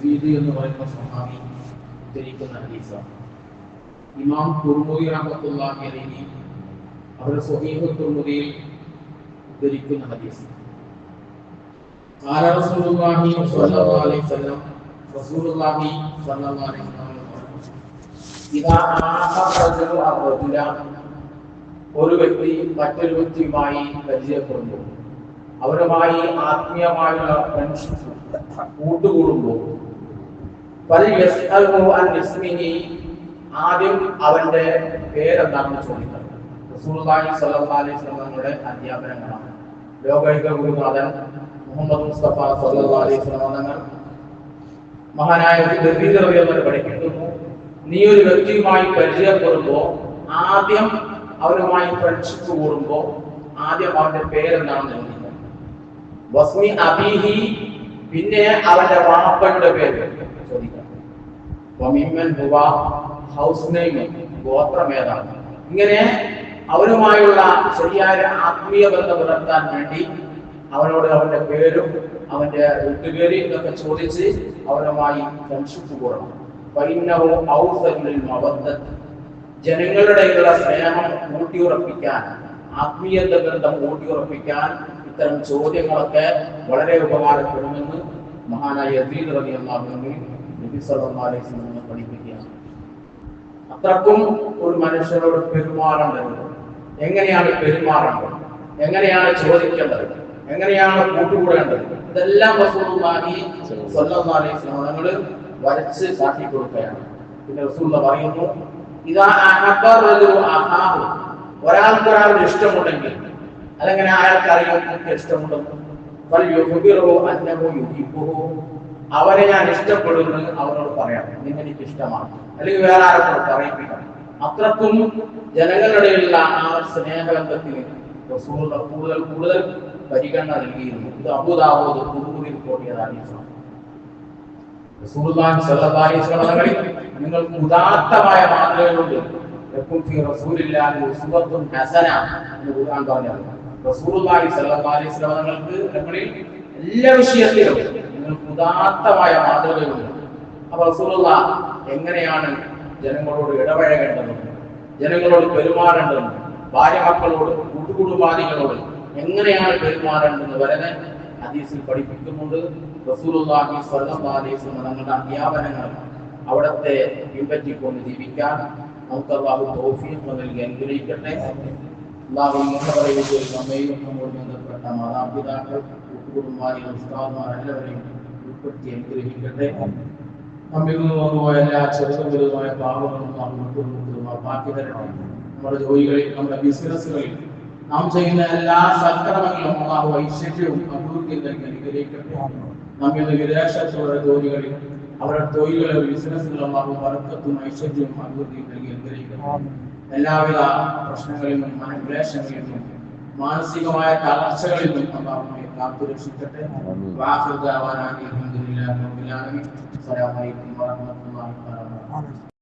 യസീദ് എന്ന് പറയുന്ന സ്വഹാബി ഉദ്ധരിക്കുന്ന ഹദീസാണ് ഇമാം തുർമുദി റഹ്മത്തുള്ളാഹി അലൈഹി അവരുടെ സ്വഹീഹ് തുർമുദിയിൽ ഉദ്ധരിക്കുന്ന ഹദീസ് قال رسول الله صلى الله عليه وسلم رسول الله صلى الله عليه وسلم إذا آخر رجل الرجل ഒരു വ്യക്തി മറ്റൊരു വ്യക്തിയുമായി പരിചയപ്പെടുന്നു അവരുമായി ആത്മീയമായുള്ള ഫ്രണ്ട്ഷിപ്പ് കൂട്ടുകൂടുമ്പോൾ ആദ്യം അവന്റെ പേരെന്താണെന്ന് ചോദിക്കണം വസല്ലമയുടെ അധ്യാപനങ്ങളാണ്. ലോകൈക ഗുരുനാഥൻ മുഹമ്മദ് മുസ്തഫ അലൈഹി തങ്ങൾ മഹാനായ പഠിപ്പിക്കുന്നു നീ ഒരു വ്യക്തിയുമായി പരിചയപ്പെടുമ്പോ ആദ്യം അവരുമായി ഫ്രണ്ട്ഷിപ്പ് കൂടുമ്പോ ആദ്യം അവന്റെ പേരെന്താണെന്ന് ചോദിക്കുന്നത് പിന്നെ അവന്റെ വാപ്പയുടെ പേര്. ഹൗസ് നെയിം ഗോത്രമേതാണ് ഇങ്ങനെ അവരുമായുള്ള ശരിയായ ആത്മീയ ബന്ധം പുലർത്താൻ വേണ്ടി അവനോട് അവന്റെ പേരും അവന്റെ വീട്ടുപേര് ഇതൊക്കെ ചോദിച്ച് അവനുമായി ഫ്രണ്ട്ഷിപ്പ് കൂടണം ഫൈനഹു ഔസലിൽ മവദ്ദത്ത് ജനങ്ങളുടെയുള്ള സ്നേഹം ഊട്ടിയുറപ്പിക്കാൻ ആത്മീയ ബന്ധം ഊട്ടിയുറപ്പിക്കാൻ ഇത്തരം ചോദ്യങ്ങളൊക്കെ വളരെ ഉപകാരപ്പെടുമെന്ന് മഹാനായ നബി സല്ലല്ലാഹു അലൈഹി വസല്ലം അത്രക്കും ഒരു മനുഷ്യനോട് പെരുമാറേണ്ടത്. എങ്ങനെയാണ് പെരുമാറേണ്ടത്? എങ്ങനെയാണ് ചോദിക്കേണ്ടത്? എങ്ങനെയാണ് കൂട്ടുകൂടേണ്ടത്? ഇതെല്ലാം റസൂലുള്ളാഹി സ്വല്ലല്ലാഹു അലൈഹി വസല്ലം വരച്ച് കാട്ടി കൊടുക്കുകയാണ്. പിന്നെ റസൂലുള്ള പറയുന്നു ഇതാ അഹബറു അഹാഹു. ഒരാൾക്ക് ഒരാളുടെ ഇഷ്ടമുണ്ടെങ്കിൽ അല്ലെങ്കിൽ അയാൾക്ക് അറിയാം ഇഷ്ടമുണ്ടെന്ന് അവരെ ഞാൻ ഇഷ്ടപ്പെടുന്നു അവരോട് പറയാം. നിങ്ങൾ എനിക്ക് ഇഷ്ടമാണ് അല്ലെങ്കിൽ വേറെ ആരോട് പറയിപ്പിക്കണം അത്രക്കും ജനങ്ങളുടെയുള്ള ആ സ്നേഹബന്ധത്തിന് റസൂലുള്ള കൂടുതൽ കൂടുതൽ പരിഗണന നൽകിയിരുന്നു. ഇത് അബുദാബോദ് കുറുകുറി കോട്ടിയതാണ് അലൈഹി നിങ്ങൾക്ക് ഉദാത്തമായ മാതൃകകളുണ്ട് യക്കും ഫി റസൂലില്ലാഹി എന്ന് ഖുർആൻ പറഞ്ഞത് റസൂലുള്ളാഹി സ്വല്ലല്ലാഹു അലൈഹി വസല്ലം എല്ലാ വിഷയത്തിലും നിങ്ങൾക്ക് ഉദാത്തമായ മാതൃകയുണ്ട് അപ്പൊ റസൂലുള്ള എങ്ങനെയാണ് ജനങ്ങളോട് ഇടപഴകേണ്ടത് ജനങ്ങളോട് പെരുമാറേണ്ടത് ഭാര്യ മക്കളോട് കൂട്ടുകുടുംബാദികളോട് എങ്ങനെയാണ് പെരുമാറേണ്ടതെന്ന് വരെ ഹദീസിൽ പഠിപ്പിക്കുന്നുണ്ട്. റസൂലുള്ളാഹി സ്വല്ലല്ലാഹു അലൈഹി വസല്ലം തങ്ങളുടെ അധ്യാപനങ്ങൾ അവിടത്തെ പിൻപറ്റിക്കൊണ്ട് ജീവിക്കാൻ നമുക്ക് അള്ളാഹു നൽകി അനുഗ്രഹിക്കട്ടെ. അള്ളാഹു മുഹമ്മദ് നമ്മയും നമ്മോട് ബന്ധപ്പെട്ട മാതാപിതാക്കൾ കൂട്ടുകുടുംബാദികൾ ഉസ്താദ്മാർ എല്ലാവരെയും ഉൾപ്പെടുത്തി അനുഗ്രഹിക്കട്ടെ. വന്നുപോയ എല്ലാ ചെറുതും വലുതുമായ പാപങ്ങളും നാം വിട്ടുകൊടുക്കുക തരണം നമ്മുടെ ജോലികളിൽ നമ്മുടെ ബിസിനസ്സുകളിൽ നാം ചെയ്യുന്ന എല്ലാ സൽക്കർമ്മങ്ങളും അള്ളാഹു ഐശ്വര്യവും അഭിവൃദ്ധിയും നൽകി അനുഗ്രഹിക്കട്ടെ. നമ്മിൽ വിദേശത്തുള്ള ജോലികളിൽ അവരുടെ തൊഴിലുകളെ ബിസിനസ്സുകളും അള്ളാഹു വർക്കത്തും ഐശ്വര്യവും അഭിവൃദ്ധിയും നൽകി അനുഗ്രഹിക്കട്ടെ. എല്ലാവിധ പ്രശ്നങ്ങളിൽ നിന്നും മനക്ലേശങ്ങളിൽ നിന്നും മാനസികമായ തളർച്ചകളിൽ നിന്നും അള്ളാഹുമായി കാത്തുരക്ഷിക്കട്ടെ വാഹൃദാവാനായി അലഹമുല്ലാ റബ്ബിൽ ആലമീൻ. അസ്സലാമു അലൈക്കും വറഹ്മത്തുള്ളാഹി വബറകാതുഹു.